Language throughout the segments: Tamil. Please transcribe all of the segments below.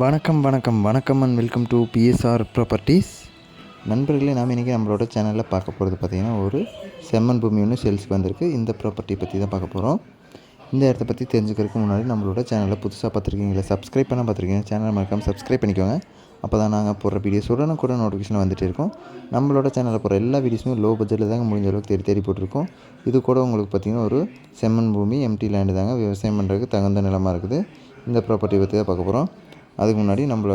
வணக்கம் வணக்கம் வணக்கம் and welcome to BSR properties நண்பர்களே நாம் இன்றைக்கி நம்மளோட சேனலில் பார்க்க போகிறது பார்த்திங்கன்னா ஒரு செம்மண் பூமி ஒன்று சேல்ஸுக்கு வந்திருக்கு. இந்த ப்ராப்பர்ட்டி பற்றி தான் பார்க்க போகிறோம் இந்த இடத்த பற்றி தெரிஞ்சுக்கிறதுக்கு முன்னாடி நம்மளோட சேனலில் புதுசாக பார்த்துருக்கீங்களா சப்ஸ்கிரைப் பண்ண பார்த்துருக்கீங்க சேனலை மறக்காமல் சப்ஸ்கிரைப் பண்ணிக்கோங்க. அப்போ தான் நாங்கள் போடுற வீடியோஸ் உடனே கூட நோட்டிஃபிகேஷன் வந்துட்டு இருக்கோம். நம்மளோட சேனலில் போகிற எல்லா வீடியோஸுமே லோ பட்ஜெட்டில் தாங்க முடிஞ்ச அளவுக்கு தேடி தேடி போட்டிருக்கோம். இது கூட உங்களுக்கு பார்த்திங்கன்னா ஒரு செம்மண் பூமி எம்டி லேண்டு தாங்க. விவசாயம் பண்ணுறதுக்கு தகுந்த நிலமாக இருக்குது. இந்த ப்ராப்பர்ட்டி பற்றி தான் பார்க்க போகிறோம் அதுக்கு முன்னாடி நம்மள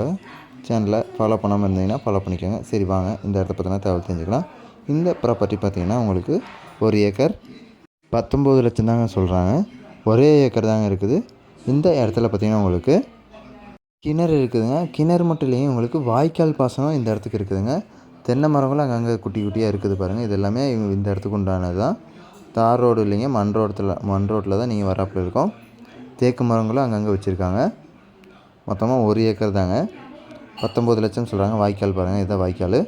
சேனலை ஃபாலோ பண்ணாமல் இருந்தீங்கன்னா ஃபாலோ பண்ணிக்கோங்க. சரி வாங்க. இந்த இடத்த பற்றினா தகவல் தெரிஞ்சுக்கலாம். இந்த ப்ராப்பர்ட்டி பார்த்திங்கன்னா உங்களுக்கு ஒரு ஏக்கர் பத்தொம்போது லட்சம் தாங்க சொல்கிறாங்க ஒரே ஏக்கர் தாங்க இருக்குது. இந்த இடத்துல பார்த்திங்கன்னா உங்களுக்கு கிணறு இருக்குதுங்க. கிணறு மட்டும் இல்லைங்க உங்களுக்கு வாய்க்கால் பாசனம் இந்த இடத்துக்கு இருக்குதுங்க. தென்னை மரங்களும் அங்கங்கே குட்டி குட்டியாக இருக்குது பாருங்கள் இது எல்லாமே இவங்க இந்த இடத்துக்கு உண்டானது தான். தார் ரோடு இல்லைங்க மண் ரோடத்தில் மண் ரோட்டில் தான் நீங்கள் வராப்பில் இருக்கோம். தேக்கு மரங்களும் அங்கங்கே வச்சுருக்காங்க. மொத்தமாக ஒரு ஏக்கர் தாங்க. பத்தொம்பது லட்சம் சொல்கிறாங்க வாய்க்கால் பாருங்கள் இதுதான் வாய்க்கால்.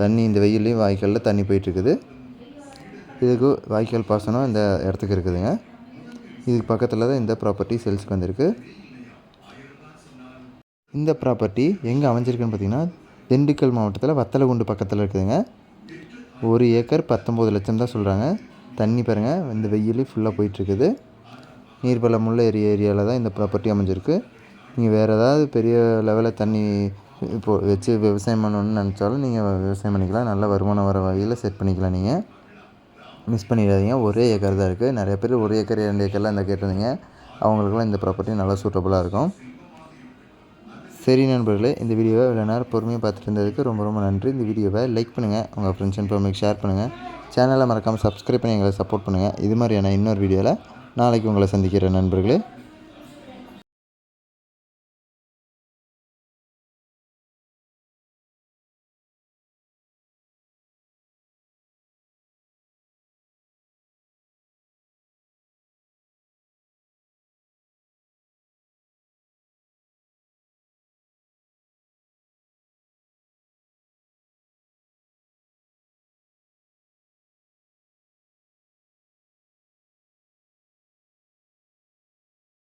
தண்ணி இந்த வெயில்லையும் வாய்க்காலில் தண்ணி போயிட்டுருக்குது. இதுக்கு வாய்க்கால் பாசனம் இந்த இடத்துக்கு இருக்குதுங்க. இதுக்கு பக்கத்தில் தான் இந்த ப்ராப்பர்ட்டி சேல்ஸுக்கு வந்திருக்கு. இந்த ப்ராப்பர்ட்டி எங்கே அமைஞ்சிருக்குன்னு பார்த்தீங்கன்னா திண்டுக்கல் மாவட்டத்தில் வத்தலகுண்டு பக்கத்தில் இருக்குதுங்க. ஒரு ஏக்கர் பத்தொம்பது லட்சம் தான் சொல்கிறாங்க தண்ணி பாருங்கள் இந்த வெயில் ஃபுல்லாக போயிட்டுருக்குது. நீர்வளம் முல்லை ஏரியா ஏரியாவில் தான் இந்த ப்ராப்பர்ட்டி அமைஞ்சிருக்கு. நீங்கள் வேறு ஏதாவது பெரிய லெவலில் தண்ணி இப்போது வச்சு விவசாயம் பண்ணணும்னு நினச்சாலும் நீங்கள் விவசாயம் பண்ணிக்கலாம். நல்ல வருமானம் வர வகையில் செட் பண்ணிக்கலாம் நீங்கள் மிஸ் பண்ணிடாதீங்க. ஒரே ஏக்கர் தான் இருக்குது நிறைய பேர் ஒரு ஏக்கர் ரெண்டு ஏக்கர்லாம் இந்த கேட்டிருந்தீங்க. அவங்களுக்குலாம் இந்த ப்ராப்பர்ட்டி நல்லா சூட்டபுளாக இருக்கும். சரி நண்பர்களே இந்த வீடியோவை இவ்வளோ நேரம் பொறுமையாக பார்த்துட்டு இருந்ததுக்கு ரொம்ப ரொம்ப நன்றி. இந்த வீடியோவை லைக் பண்ணுங்கள் உங்கள் ஃப்ரெண்ட்ஸ் அண்ட் ஃபேமிலிக்கு ஷேர் பண்ணுங்கள் சேனலை மறக்காமல் சப்ஸ்கிரைப் பண்ணி எங்களை சப்போர்ட் பண்ணுங்கள் இது மாதிரியான இன்னொரு வீடியோவில் நாளைக்கு உங்களை சந்திக்கிறேன் நண்பர்களே.